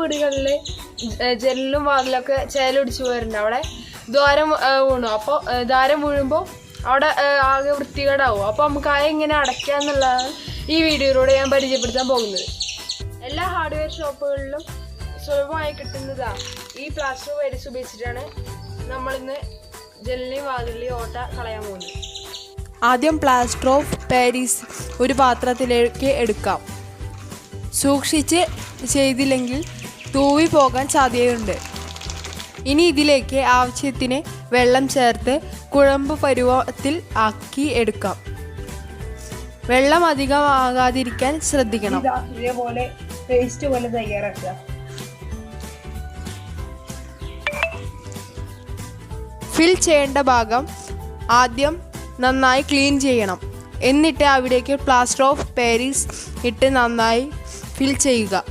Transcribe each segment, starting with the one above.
വീടുകളിൽ ജനലും വാതിലൊക്കെ ചേലൊടിച്ച് പോയിരുന്നു അവിടെ ദ്വാരം വീണു. അപ്പോൾ ദ്വാരം വീഴുമ്പോൾ അവിടെ ആകെ വൃത്തികേടാവും. അപ്പോൾ നമുക്ക് ആ എങ്ങനെ അടയ്ക്കുക എന്നുള്ളതാണ് ഈ വീഡിയോയിലൂടെ ഞാൻ പരിചയപ്പെടുത്താൻ പോകുന്നത്. എല്ലാ ഹാർഡ്വെയർ ഷോപ്പുകളിലും സുലഭമായി കിട്ടുന്നതാണ് ഈ പ്ലാസ്റ്റർ വേടിച്ച് ഉപയോഗിച്ചിട്ടാണ് നമ്മളിന്ന് ജനലിനെയും വാതിലിനെയും ഓട്ട കളയാൻ പോകുന്നത്. ആദ്യം പ്ലാസ്റ്റർ ഓഫ് പാരീസ് ഒരു പാത്രത്തിലേക്ക് എടുക്കാം. സൂക്ഷിച്ച് ചെയ്തില്ലെങ്കിൽ തൂവി പോകാൻ സാധ്യതയുണ്ട്. ഇനി ഇതിലേക്ക് ആവശ്യത്തിന് വെള്ളം ചേർത്ത് കുഴമ്പ് പരുവത്തിൽ ആക്കി എടുക്കാം. വെള്ളം അധികമാകാതിരിക്കാൻ ശ്രദ്ധിക്കണം. ഇതേപോലെ പേസ്റ്റ് പോലെ തയ്യാറാക്കുക. ഫിൽ ചെയ്യേണ്ട ഭാഗം ആദ്യം നന്നായി ക്ലീൻ ചെയ്യണം. എന്നിട്ട് അവിടേക്ക് പ്ലാസ്റ്റർ ഓഫ് പാരീസ് ഇട്ട് നന്നായി ഫിൽ ചെയ്യുക.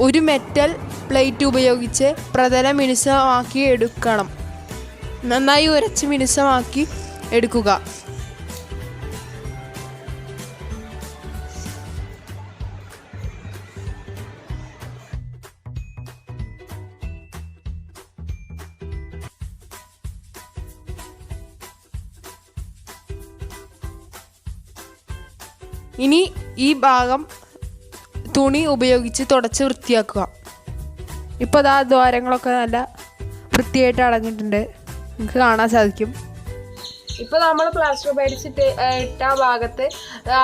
ഒരു മെറ്റൽ പ്ലേറ്റ് ഉപയോഗിച്ച് പ്രതലം മിനുസമാക്കി എടുക്കണം നന്നായി ഉരച്ച് മിനുസമാക്കി എടുക്കുക. ഇനി ഈ ഭാഗം തുണി ഉപയോഗിച്ച് തുടച്ച് വൃത്തിയാക്കുക. ഇപ്പോൾ അതാ ദ്വാരങ്ങളൊക്കെ നല്ല വൃത്തിയായിട്ട് അടഞ്ഞിട്ടുണ്ട്. നിങ്ങൾക്ക് കാണാൻ സാധിക്കും. ഇപ്പൊ നമ്മൾ പ്ലാസ്റ്റർ പേടിച്ചിട്ട് ഇട്ട ആ ഭാഗത്ത്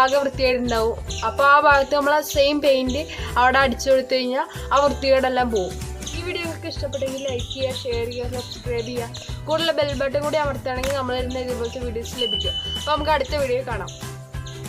ആകെ വൃത്തികേടുണ്ടാവും. അപ്പൊ ആ ഭാഗത്ത് നമ്മൾ ആ സെയിം പെയിന്റ് അവിടെ അടിച്ചു കൊടുത്തു കഴിഞ്ഞാൽ ആ വൃത്തികേടെല്ലാം പോകും ഈ വീഡിയോ നിങ്ങൾക്ക് ഇഷ്ടപ്പെട്ടെങ്കിൽ ലൈക്ക് ചെയ്യുക ഷെയർ ചെയ്യുക സബ്സ്ക്രൈബ് ചെയ്യുക. കൂടുതൽ ബെൽ ബട്ടൺ കൂടി അമർത്തുകയാണെങ്കിൽ നമ്മൾ വരുന്ന ഇതുപോലത്തെ വീഡിയോസ് ലഭിക്കും. അപ്പോൾ നമുക്ക് അടുത്ത വീഡിയോ കാണാം.